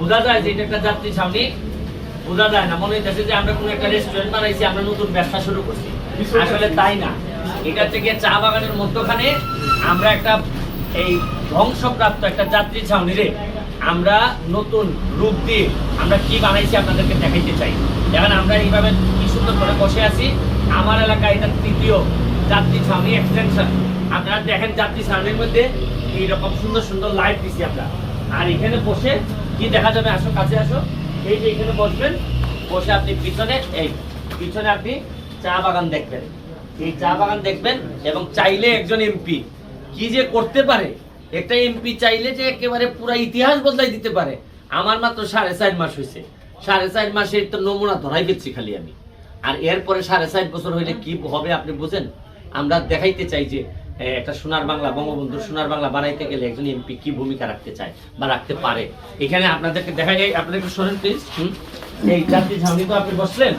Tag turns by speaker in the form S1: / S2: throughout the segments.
S1: বোঝা যায় যে এটা একটা যাত্রী ছাউনি। বোঝা যায় না, মনে হইতেছে যে আমরা কোনো একটা রেস্টুরেন্ট বানাইছি, আমরা নতুন ব্যবসা শুরু করছি। আসলে তাই না। এটা থেকে চা বাগানের মধ্যখানে আমরা একটা এই ধ্বংসপ্রাপ্ত একটা যাত্রী ছাউনিরে আমরা নতুন রূপ দিয়ে আমরা কি বানাইছি আপনাদেরকে দেখাইতে চাই। এখন আমরা এইভাবে কি সুন্দর করে বসে আছি। আমার এলাকায় এটা তৃতীয় যাত্রী ছাউনি এক্সটেনশন আপনারা দেখেন যাত্রী ছাউনির মধ্যে এইরকম সুন্দর সুন্দর লাইট দিছি আমরা। আর এখানে বসে কি দেখা যাবে? আসো, কাছে আসো। এই যে এখানে বসবেন, বসে আপনি পিছনে, এই পিছনে আপনি চা বাগান দেখবেন। এই চা বাগান দেখবেন এবং চাইলে একজন এমপি। কি যে করতে পারে? একটা এমপি চাইলে যে একেবারে পুরো ইতিহাস বদলাই দিতে পারে। আমার মাত্র সাড়ে চার মাস হয়েছে। সাড়ে চার মাসের তো নমুনা ধরাই পেয়েছি খালি আমি। আর এরপরে সাড়ে চার বছর হইলে কি হবে আপনি বুঝেন? আমরা দেখাইতে চাই যে একটা সোনার বাংলা, বঙ্গবন্ধু সোনার বাংলা বানাইতে গেলে একজন এমপি কি ভূমিকা রাখতে চায় বা রাখতে পারে? এখানে আপনাদেরকে দেখা যায় আপনাদের একটু শোনেন প্লিজ এই যাত্রী ছাউনি তো আপনি বসলেন।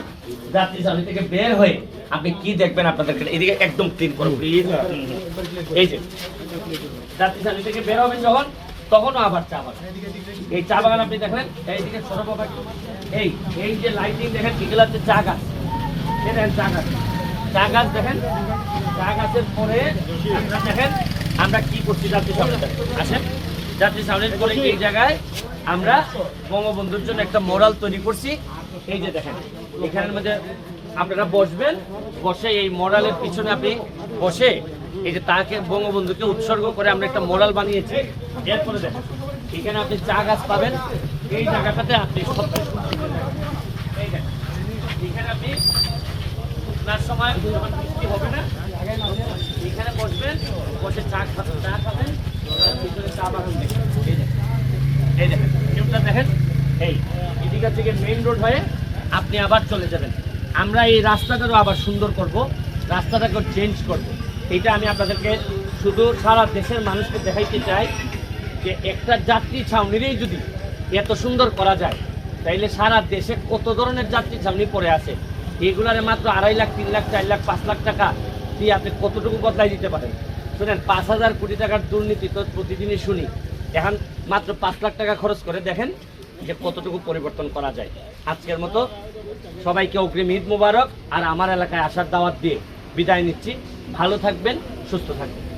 S1: যাত্রী ছাউনি থেকে বের হয়ে আপনি কি দেখবেন আপনাদেরকে এদিকে একদম ক্লিন করো প্লিজ এই যে যাত্রী ছাউনি থেকে বের হবেন যখন, তখনও আবার চা বাগান। এই চা বাগান আপনি দেখলেন? এইদিকে ছোট বাবা এই এই যে লাইটিং দেখেন এগুলো হচ্ছে চা গাছ। দেখেন চা গাছ। চা গাছ দেখেন? চা গাছের পরে দেখেন, আমরা কি করছি যাত্রী সামনে আসেন। যাত্রী সামনের পরে এই জায়গায় আমরা বঙ্গবন্ধুর জন্য একটা মোরাল তৈরি করছি। এই যে দেখেন, এখানের মধ্যে আপনারা বসবেন, বসে এই মোরালের পিছনে আপনি বসে এই যে তাকে বঙ্গবন্ধুকে উৎসর্গ করে আমরা একটা মোরাল বানিয়েছি। এরপরে দেখেন, এখানে আপনি চা গাছ পাবেন। এই জায়গাটাতে আপনি এখানে আপনি আপনার সময়, যখন বৃষ্টি হবে না, এখানে বসবেন, বসে চা খাবেন চা খাবেন এই দেখেন ভিউটা দেখেন, এই, এদিকে থেকে মেইন রোড হয়ে আপনি আবার চলে যাবেন। আমরা এই রাস্তাটারও আবার সুন্দর করব রাস্তাটাকে চেঞ্জ করব। এটা আমি আপনাদেরকে শুধু সারা দেশের মানুষকে দেখাইতে চাই যে একটা যাত্রী ছাউনিরই যদি এত সুন্দর করা যায়, তাইলে সারা দেশে কত ধরনের যাত্রী ছাউনি পড়ে আছে? এগুলারে মাত্র আড়াই লাখ, তিন লাখ, চার লাখ, পাঁচ লাখ টাকা দিয়ে আপনি কতটুকু বদলাই দিতে পারেন? শুনেন, পাঁচ হাজার কোটি টাকার দুর্নীতি তো প্রতিদিনই শুনি। এখন মাত্র পাঁচ লাখ টাকা খরচ করে দেখেন যে কতটুকু পরিবর্তন করা যায়। আজকের মতো সবাইকে অগ্রিম ঈদ মুবারক। আর আমার এলাকায় আসার দাওয়াত দিয়ে বিদায় নিচ্ছি। ভালো থাকবেন, সুস্থ থাকবেন।